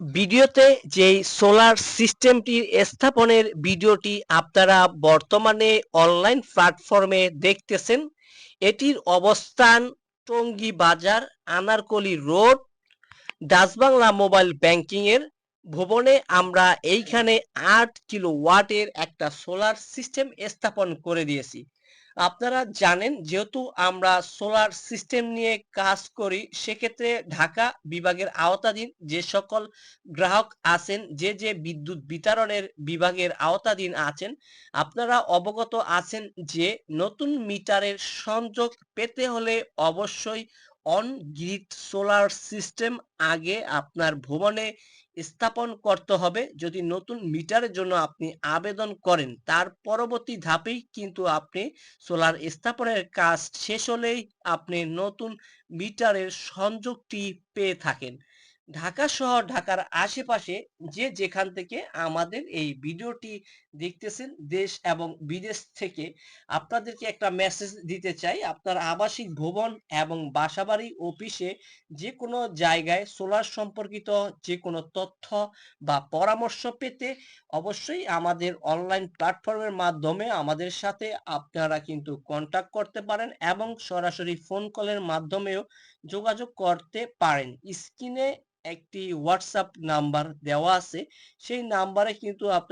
ভিডিওতে যেই সোলার সিস্টেমটি স্থাপনের ভিডিওটি আপনারা বর্তমানে অনলাইন প্ল্যাটফর্মে দেখতেছেন, এটির অবস্থান Tongi Bazar, Anarkali road Dutch-Bangla mobile banking এর ভবনে আমরা এইখানে আট কিলো ওয়াটের একটা সোলার সিস্টেম স্থাপন করে দিয়েছি। আপনারা জানেন, যেহেতু আমরা সোলার সিস্টেম নিয়ে কাজ করি, সেক্ষেত্রে ঢাকা বিভাগের আওতাধীন যে সকল গ্রাহক আছেন, যে যে বিদ্যুৎ বিতরণের বিভাগের আওতাধীন আছেন, আপনারা অবগত আছেন যে নতুন মিটারের সংযোগ পেতে হলে অবশ্যই অন গ্রিড সোলার সিস্টেম আগে আপনার ভবনে স্থাপন করতে হবে। যদি নতুন মিটারের জন্য আপনি আবেদন করেন, তার পরবর্তী ধাপেই কিন্তু আপনি সোলার স্থাপনের কাজ শেষ হলেই আপনি নতুন মিটারের সংযোগটি পেয়ে থাকেন। ঢাকা শহর, ঢাকার আশেপাশে যে যেখান থেকে আমাদের এই ভিডিওটি দেখতেছেন দেশ এবং বিদেশ থেকে আপনাদেরকে একটা মেসেজ দিতে চাই। আপনার আবাসিক ভবন এবং বাসাবাড়ি অফিসে যে কোনো জায়গায় সোলার সম্পর্কিত যে কোনো তথ্য বা পরামর্শ পেতে অবশ্যই আমাদের অনলাইন প্ল্যাটফর্মের মাধ্যমে আমাদের সাথে আপনারা কিন্তু কন্টাক্ট করতে পারেন এবং সরাসরি ফোন কলের মাধ্যমেও যোগাযোগ করতে পারেন। স্ক্রিনে একটি হোয়াটসঅ্যাপ নাম্বার দেওয়া আছে সেই নাম্বারে কিন্তু আপনার